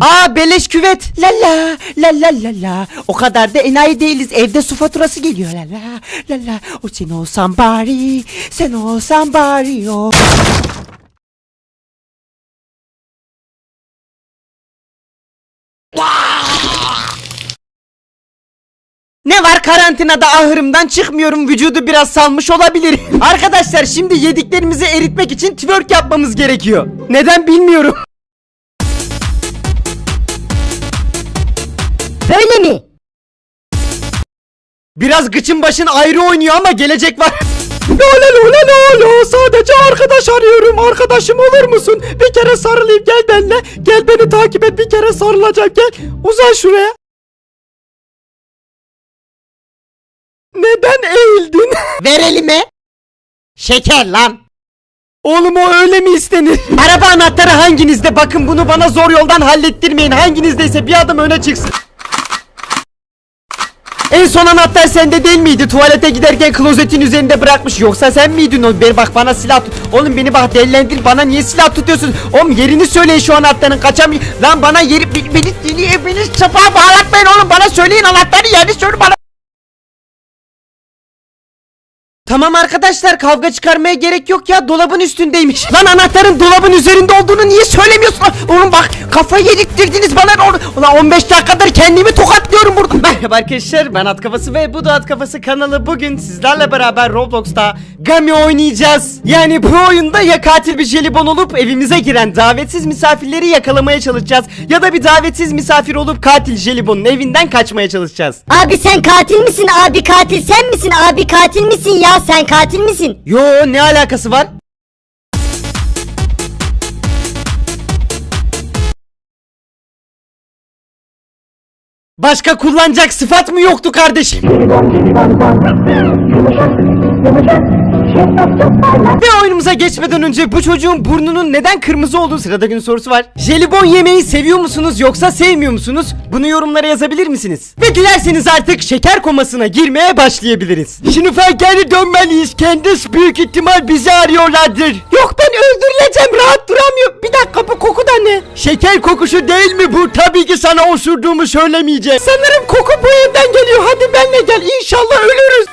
Aa beleş küvet. La la la la la la. O kadar da enayi değiliz. Evde su faturası geliyor la la la la. O sen olsan bari. Sen olsan bari o. Ne var karantinada ahırımdan çıkmıyorum vücudu biraz salmış olabilir. Arkadaşlar şimdi yediklerimizi eritmek için twerk yapmamız gerekiyor. Neden bilmiyorum. Böyle mi? Biraz gıçın başın ayrı oynuyor ama gelecek var. Lale lale lale sadece arkadaş arıyorum arkadaşım olur musun? Bir kere sarılayım gel benimle gel beni takip et bir kere sarılacak gel uzan şuraya. Neden eğildin? Ver elime. Şeker lan. Oğlum o öyle mi istenir? Araba anahtarı hanginizde? Bakın bunu bana zor yoldan hallettirmeyin. Hanginizdeyse bir adım öne çıksın. En son anahtar sende değil miydi? Tuvalete giderken klozetin üzerinde bırakmış. Yoksa sen miydin o? Bir bak bana silah tut. Oğlum beni bak delilendir. Bana niye silah tutuyorsun? Oğlum yerini söyleyin şu anahtarın. Kaçam. Lan bana yeri beni beni, beni, beni çapa bağlatmayın oğlum. Bana söyleyin anahtarı yerini söyle bana. Tamam arkadaşlar kavga çıkarmaya gerek yok ya dolabın üstündeymiş. Lan anahtarın dolabın üzerinde olduğunu niye söylemiyorsun? Oğlum bak kafayı yedirttirdiniz bana. Ulan 15 dakikadır kendimi tokatlıyorum burada. Merhaba arkadaşlar ben At Kafası ve bu da At Kafası kanalı bugün sizlerle beraber Roblox'ta Gami oynayacağız. Yani bu oyunda ya katil bir jelibon olup evimize giren davetsiz misafirleri yakalamaya çalışacağız. Ya da bir davetsiz misafir olup katil jelibonun evinden kaçmaya çalışacağız. Abi sen katil misin? Abi katil sen misin? Abi katil misin ya? Sen katil misin? Yo ne alakası var? Başka kullanacak sıfat mı yoktu kardeşim? Ve oyunumuza geçmeden önce bu çocuğun burnunun neden kırmızı olduğu sırada gün sorusu var. Jelibon yemeyi seviyor musunuz yoksa sevmiyor musunuz? Bunu yorumlara yazabilir misiniz? Ve dilerseniz artık şeker komasına girmeye başlayabiliriz. Şimdi geri dönmeliyiz. Kendisi büyük ihtimal bizi arıyorlardır. Yok ben öldürüleceğim rahat duramıyorum. Bir dakika bu koku da ne? Şeker kokusu değil mi bu? Tabii ki sana osurduğumu söylemeyeceğim. Sanırım koku bu evden geliyor. Hadi benle gel. İnşallah ölürüz.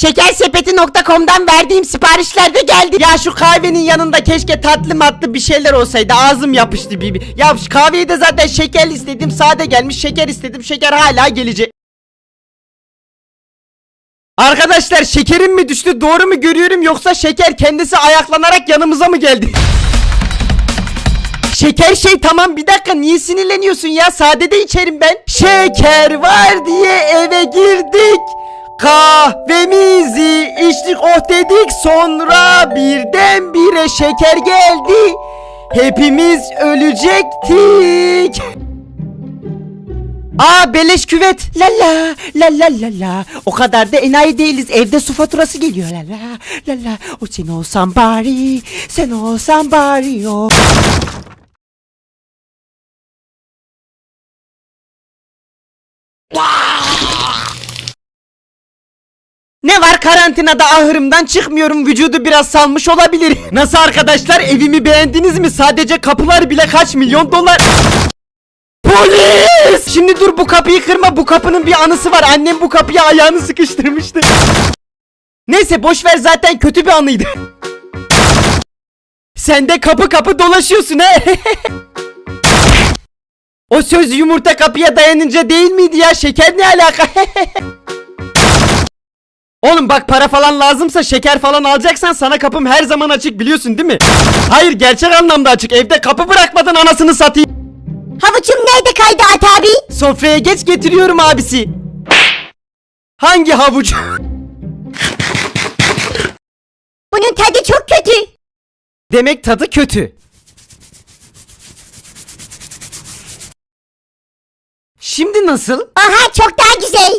Şekersepeti.com'dan verdiğim siparişler de geldi. Ya şu kahvenin yanında keşke tatlı matlı bir şeyler olsaydı. Ağzım yapıştı bir. Ya şu kahveyi de zaten şeker istedim. Sade gelmiş. Şeker istedim. Şeker hala gelecek. Arkadaşlar şekerim mi düştü doğru mu görüyorum yoksa şeker kendisi ayaklanarak yanımıza mı geldi? Şeker şey tamam bir dakika niye sinirleniyorsun ya sade de içerim ben. Şeker var diye eve girdik. Kahvemizi içtik oh dedik sonra birdenbire şeker geldi. Hepimiz ölecektik. Aa beleş küvet. La la la la la la. O kadar da enayi değiliz. Evde su faturası geliyor la la la la. O sen olsan bari. Sen olsan bari o. Ne var karantinada ahırımdan çıkmıyorum vücudu biraz salmış olabilir. Nasıl arkadaşlar evimi beğendiniz mi? Sadece kapılar bile kaç milyon dolar. Polis! Şimdi dur bu kapıyı kırma bu kapının bir anısı var. Annem bu kapıya ayağını sıkıştırmıştı. Neyse boş ver zaten kötü bir anıydı. Sen de kapı kapı dolaşıyorsun he. o söz yumurta kapıya dayanınca değil miydi ya? Şeker ne alaka? Oğlum bak para falan lazımsa şeker falan alacaksan sana kapım her zaman açık biliyorsun değil mi? Hayır gerçek anlamda açık. Evde kapı bırakmadan anasını satayım. Havuçum nerede kaydı At abi? Sofraya geç getiriyorum abisi. Hangi havuç? Bunun tadı çok kötü. Demek tadı kötü. Şimdi nasıl? Aha çok daha güzel.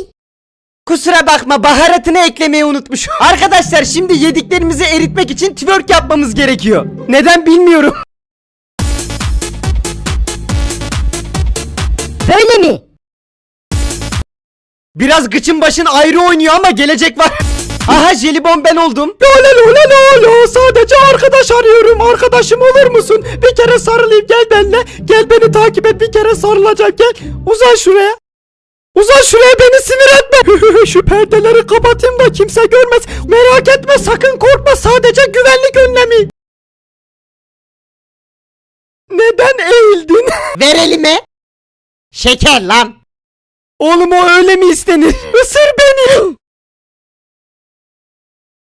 Kusura bakma baharatını eklemeyi unutmuş. Arkadaşlar şimdi yediklerimizi eritmek için twerk yapmamız gerekiyor. Neden bilmiyorum. Böyle mi? Biraz gıçın başın ayrı oynuyor ama gelecek var. Aha jelibon ben oldum. Lolo lolo sadece arkadaş arıyorum. Arkadaşım olur musun? Bir kere sarılayım gel benimle. Gel beni takip et bir kere sarılacağım gel. Uzan şuraya. Uzan şuraya beni sinir etme. Şu perdeleri kapatayım da kimse görmez. Merak etme sakın korkma sadece güvenlik önlemi. Neden eğildin? Ver elime. Şeker lan. Oğlum o öyle mi istenir? Isır beni.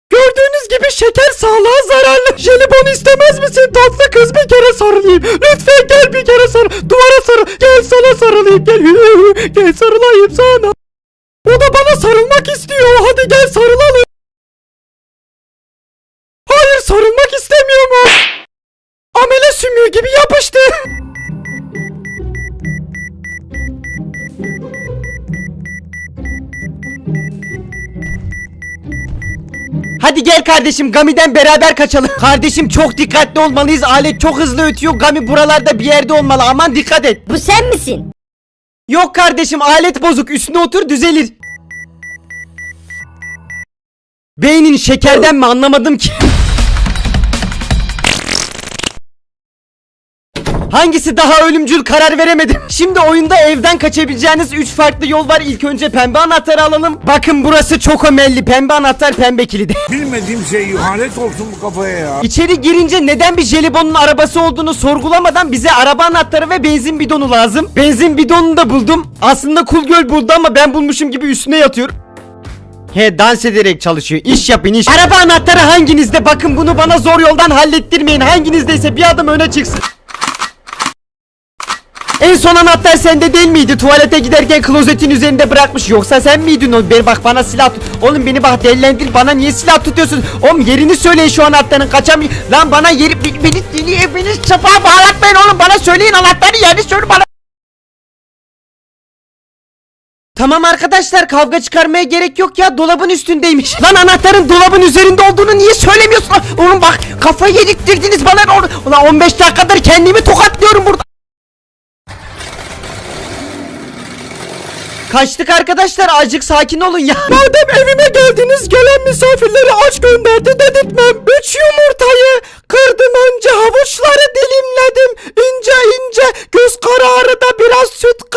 Gördüğünüz gibi şeker sağlığa zararlı. Jelibon istemez misin tatlı kız bir kere sarılayım. Lütfen gel bir kere sarıl. Duvara sarıl. Gel sana sarılayım gel. gel sarılayım sana. O da bana sarılmak istiyor. Hadi gel sarılalım. Hayır sarılmak istemiyor mu? Amele sümüğü gibi yapıştı. Hadi gel kardeşim Gami'den beraber kaçalım. Kardeşim çok dikkatli olmalıyız. Alet çok hızlı ötüyor. Gami buralarda bir yerde olmalı. Aman dikkat et. Bu sen misin? Yok kardeşim alet bozuk. Üstüne otur düzelir. Beynin şekerden mi anlamadım ki. Hangisi daha ölümcül karar veremedim. Şimdi oyunda evden kaçabileceğiniz 3 farklı yol var. İlk önce pembe anahtarı alalım. Bakın burası çok ömelli. Pembe anahtar pembe kilidi. Bilmediğim şey lanet olsun bu kafaya ya. İçeri girince neden bir jelibonun arabası olduğunu sorgulamadan bize araba anahtarı ve benzin bidonu lazım. Benzin bidonunu da buldum. Aslında Kulgöl buldu ama ben bulmuşum gibi üstüne yatıyor. He dans ederek çalışıyor. İş yapın iş. Araba anahtarı hanginizde? Bakın bunu bana zor yoldan hallettirmeyin. Hanginizdeyse bir adım öne çıksın. En son anahtar sende değil miydi? Tuvalete giderken klozetin üzerinde bırakmış. Yoksa sen miydin o? Beni bak bana silah tut. Oğlum beni bak delilendir. Bana niye silah tutuyorsun? Oğlum yerini söyleyin şu anahtarın. Kaçam. Lan bana yeri beni beni beni, beni çapağa bağlatmayın oğlum. Bana söyleyin anahtarı yerini söyle bana. Tamam arkadaşlar kavga çıkarmaya gerek yok ya dolabın üstündeymiş. Lan anahtarın dolabın üzerinde olduğunu niye söylemiyorsun? Oğlum bak kafayı yedirttirdiniz bana. Ulan 15 dakikadır kendimi tokatlıyorum burada. Kaçtık arkadaşlar azıcık sakin olun ya. Madem evime geldiniz gelen misafirleri aç gönderdi dedirtmem. Üç yumurtayı kırdım önce havuçları dilimledim. ince ince göz kararı da biraz süt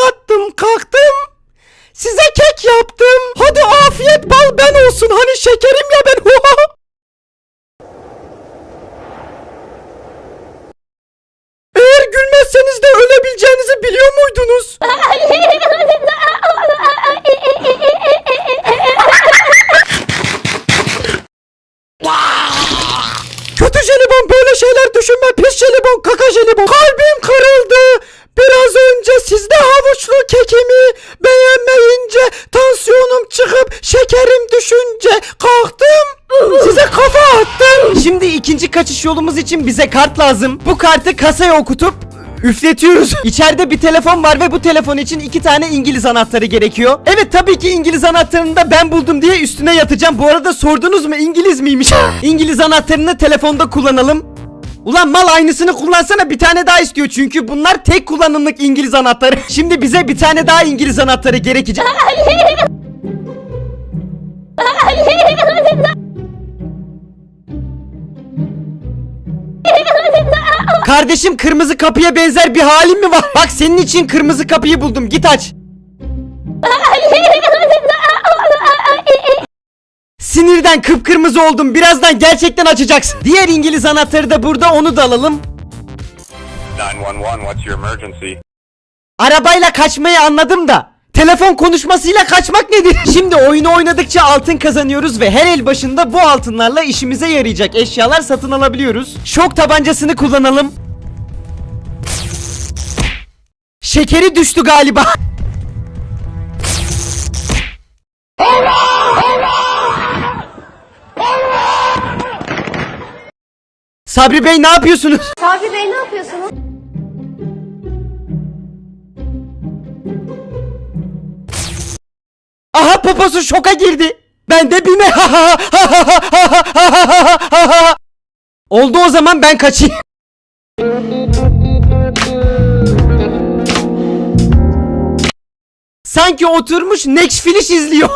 ikinci kaçış yolumuz için bize kart lazım. Bu kartı kasaya okutup üfletiyoruz. İçeride bir telefon var ve bu telefon için iki tane İngiliz anahtarı gerekiyor. Evet tabii ki İngiliz anahtarını da ben buldum diye üstüne yatacağım. Bu arada sordunuz mu İngiliz miymiş? İngiliz anahtarını telefonda kullanalım. Ulan mal aynısını kullansana bir tane daha istiyor çünkü bunlar tek kullanımlık İngiliz anahtarı. Şimdi bize bir tane daha İngiliz anahtarı gerekecek. Kardeşim kırmızı kapıya benzer bir halin mi var? Bak senin için kırmızı kapıyı buldum. Git aç. Sinirden kıpkırmızı oldum. Birazdan gerçekten açacaksın. Diğer İngiliz anahtarı da burada. Onu da alalım. 911, what's your emergency? Arabayla kaçmayı anladım da. Telefon konuşmasıyla kaçmak nedir? Şimdi oyunu oynadıkça altın kazanıyoruz ve her el başında bu altınlarla işimize yarayacak eşyalar satın alabiliyoruz. Şok tabancasını kullanalım. Şekeri düştü galiba. Sabri Bey ne yapıyorsunuz? Sabri Bey ne yapıyorsunuz? Aha poposu şoka girdi. Ben de bime. Oldu o zaman ben kaçayım. Sanki oturmuş Netflix izliyor.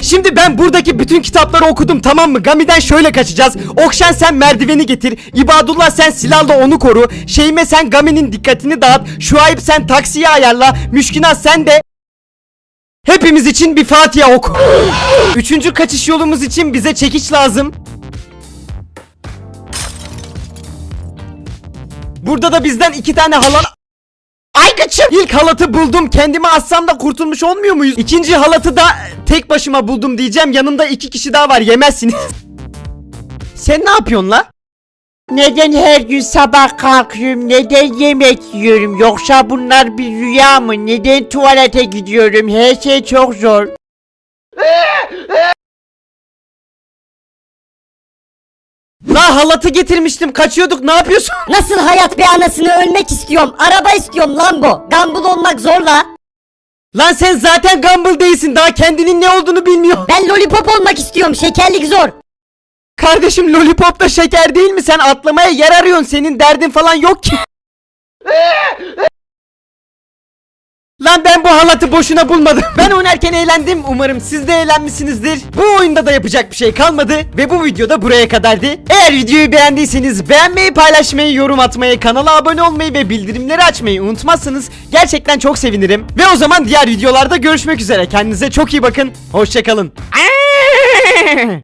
Şimdi ben buradaki bütün kitapları okudum tamam mı? Gami'den şöyle kaçacağız. Okşan sen merdiveni getir. İbadullah sen silahla onu koru. Şeyme sen Gami'nin dikkatini dağıt. Şuayb sen taksiyi ayarla. Müşkinat sen de Hepimiz için bir Fatiha oku. Üçüncü kaçış yolumuz için bize çekiç lazım. Burada da bizden iki tane halat... Ay kaçım! İlk halatı buldum. Kendimi assam da kurtulmuş olmuyor muyuz? İkinci halatı da tek başıma buldum diyeceğim. Yanımda iki kişi daha var. Yemezsiniz. Sen ne yapıyorsun la? Neden her gün sabah kalkıyorum? Neden yemek yiyorum? Yoksa bunlar bir rüya mı? Neden tuvalete gidiyorum? Her şey çok zor. La halatı getirmiştim. Kaçıyorduk. Ne yapıyorsun? Nasıl hayat be anasını ölmek istiyorum. Araba istiyorum Lambo. Gumball olmak zor la. Lan sen zaten Gumball değilsin. Daha kendinin ne olduğunu bilmiyor. Ben lollipop olmak istiyorum. Şekerlik zor. Kardeşim lollipop da şeker değil mi? Sen atlamaya yer arıyorsun. Senin derdin falan yok ki. Lan ben bu halatı boşuna bulmadım. Ben oynarken eğlendim. Umarım siz de eğlenmişsinizdir. Bu oyunda da yapacak bir şey kalmadı. Ve bu videoda buraya kadardı. Eğer videoyu beğendiyseniz beğenmeyi, paylaşmayı, yorum atmayı, kanala abone olmayı ve bildirimleri açmayı unutmazsanız gerçekten çok sevinirim. Ve o zaman diğer videolarda görüşmek üzere. Kendinize çok iyi bakın. Hoşçakalın.